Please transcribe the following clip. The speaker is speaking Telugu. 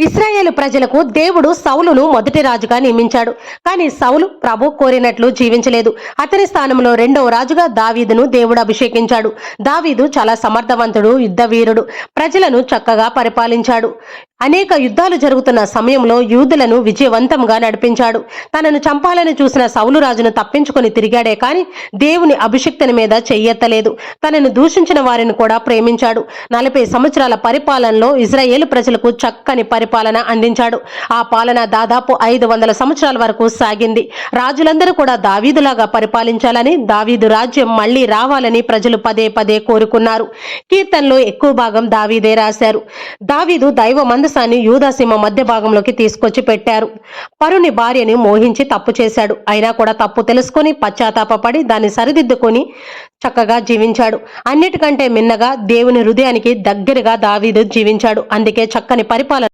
ఇస్రాయేలు ప్రజలకు దేవుడు సౌలును మొదటి రాజుగా నియమించాడు. కానీ సౌలు ప్రభు కోరినట్లు జీవించలేదు. అతని స్థానంలో రెండవ రాజుగా దావీదును దేవుడు అభిషేకించాడు. దావీదు చాలా సమర్థవంతుడు యుద్ధ వీరుడు. ప్రజలను చక్కగా పరిపాలించాడు. అనేక యుద్ధాలు జరుగుతున్న సమయంలో యూదులను విజయవంతంగా నడిపించాడు. తనను చంపాలని చూసిన సౌలు రాజును తప్పించుకొని తిరిగాడే కాని దేవుని అభిషిక్తుని మీద చెయ్యెత్తలేదు. తనను దూషించిన వారిని కూడా ప్రేమించాడు. నలభై సంవత్సరాల పరిపాలనలో ఇజ్రాయేల్ ప్రజలకు చక్కని పరిపాలన అందించాడు. ఆ పాలన దాదాపు ఐదు వందల సంవత్సరాల వరకు సాగింది. రాజులందరూ కూడా దావీదులాగా పరిపాలించాలని దావీదు రాజ్యం మళ్ళీ రావాలని ప్రజలు పదే పదే కోరుకున్నారు. కీర్తనలో ఎక్కువ భాగం దావీదే రాశారు. దావీదు దైవ మాంసాన్ని యూదాసీమ మధ్య భాగంలోకి తీసుకొచ్చి పెట్టారు. పరుని భార్యని మోహించి తప్పు చేశాడు. అయినా కూడా తప్పు తెలుసుకొని పశ్చాత్తాపడి దాన్ని సరిదిద్దుకొని చక్కగా జీవించాడు. అన్నిటికంటే మిన్నగా దేవుని హృదయానికి దగ్గరగా దావీదు జీవించాడు. అందుకే చక్కని పరిపాలన